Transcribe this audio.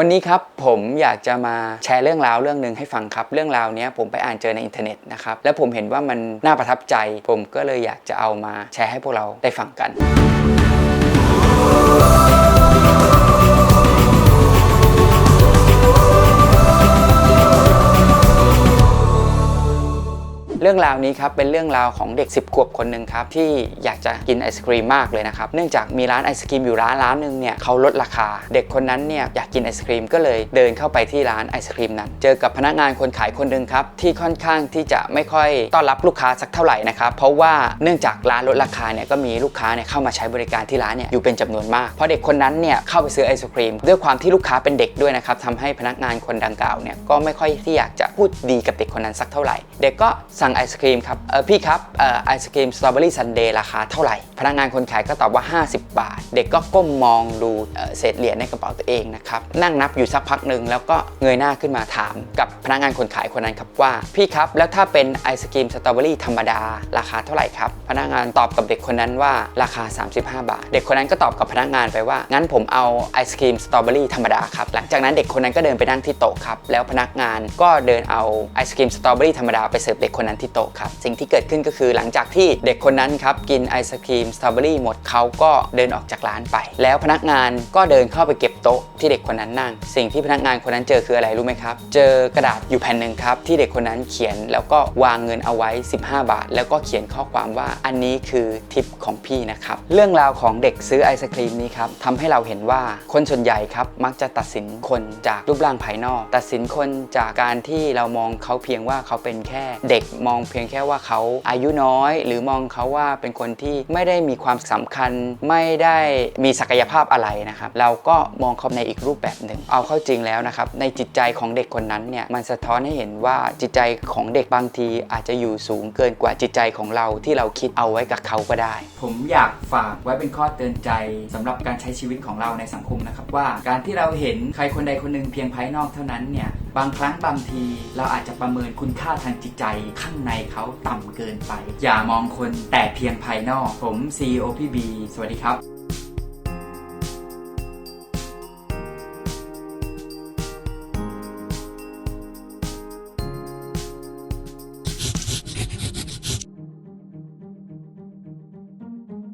วันนี้ครับผมอยากจะมาแชร์เรื่องราวเรื่องหนึ่งให้ฟังครับ เรื่องราวนี้ผมไปอ่านเจอในอินเทอร์เน็ตนะครับแล้วผมเห็นว่ามันน่าประทับใจ ผมก็เลยอยากจะเอามาแชร์ให้พวกเราได้ฟังกัน เรื่องราวนี้ครับเป็นเรื่องราวของเด็ก 10 ขวบคนหนึ่งครับที่อยากจะกินไอศครีมมากเลยนะครับเนื่องจากมีร้านไอศครีมอยู่ร้านร้านหนึ่งเนี่ยเขาลดราคา เด็กคนนั้นเนี่ยอยากกินไอศครีมก็เลยเดินเข้าไปที่ร้านไอศครีมนั้น เจอกับพนักงานคนขายคนหนึ่งครับที่ค่อนข้างที่จะไม่ค่อยต้อนรับลูกค้าสักเท่าไหร่นะครับเพราะว่าเนื่องจากร้านลดราคาเนี่ยก็มีลูกค้าเนี่ยเข้ามาใช้บริการที่ร้านเนี่ยอยู่เป็นจำนวนมากเพราะเด็กคนนั้นเนี่ยเข้าไปซื้อไอศครีมด้วยความที่ลูกค้าเป็นเด็กด้วยนะครับทำให้พนักงานคนดังกล่าวเนี่ยก็ไม่ค่อยที่อยากจะพูดดีกับเด็กคนนั้นสักเท่าไหร่ เด็กก็สั่งไอศครีมครับพี่ครับออไอศครีมสตรอเบอรี่ซันเดย์ราคาเท่าไหร่ พนักงานคนขายก็ตอบว่า 50 บาท เด็กก็ก้มมองดูเอ่อเศษเหรียญในกระเป๋าตัวเองนะครับ นั่งนับอยู่สักพักหนึ่งแล้วก็เงยหน้าขึ้นมาถามกับพนักงานคนขายคนนั้นครับว่า พี่ครับแล้วถ้าเป็นไอศครีมสตรอเบอรี่ธรรมดาราคาเท่าไหร่ครับพนักงานตอบกับเด็กคนนั้นว่าราคา 35 บาท เด็กคนนั้นก็ตอบกับพนักงานไปว่า งั้นผมเอาไอศครีมสตรอเบอรี่ธรรมดาครับหลังจากนั้นเด็กคนนั้นก็เดินไปนั่งที่โต๊ะครับแล้วพนักงานก็เดินเอาไอศครีมสตรอเบอรี่ธรรมดาไปเสิร์ฟเด็กคนนั้นที่โต๊ะครับ สิ่งที่เกิดขึ้นก็คือหลังจากที่เด็กคนนั้นครับกินไอศครีมสตรอเบอรี่หมดเขาก็เดินออกจากร้านไป แล้วพนักงานก็เดินเข้าไปเก็บโต๊ะที่เด็กคนนั้นนั่ง สิ่งที่พนักงานคนนั้นเจอคืออะไรรู้ไหมครับ เจอกระดาษอยู่แผ่นหนึ่งครับที่เด็กคนนั้นเขียนแล้วก็วางเงินเอาไว้ 15 บาท แล้วก็เขียนข้อความว่าอันนี้คือทิปของพี่นะครับเรื่องราวของเด็กซื้อไอศครีมนี้ครับทำให้เราเห็นว่าคนส่วนใหญ่ครับมักจะตัดสินคนจากรูปร่างภายนอก ตัดสินคนจากการที่เรามองเขาเพียงว่าเขาเป็นแค่เด็กมองเพียงแค่ว่าเขาอายุน้อย หรือมองเขาว่าเป็นคนที่ไม่ได้มีความสำคัญ ไม่ได้มีศักยภาพอะไรนะครับ เราก็มองเขาในอีกรูปแบบหนึ่ง เอาเข้าจริงแล้วนะครับ ในจิตใจของเด็กคนนั้นเนี่ยมันสะท้อนให้เห็นว่าจิตใจของเด็กบางทีอาจจะอยู่สูงเกินกว่าจิตใจของเราที่เราคิดเอาไว้กับเขาก็ได้ ผมอยากฝากไว้เป็นข้อเตือนใจสำหรับการใช้ชีวิตของเราในสังคมนะครับว่าการที่เราเห็นใครคนใดคนหนึ่งเพียงภายนอกเท่านั้นเนี่ยบางครั้งบางทีเราอาจจะประเมินคุณค่าทางจิตใจข้างในเขาต่ำเกินไป อย่ามองคนแต่เพียงภายนอก ผม CEO พี่บี สวัสดีครับ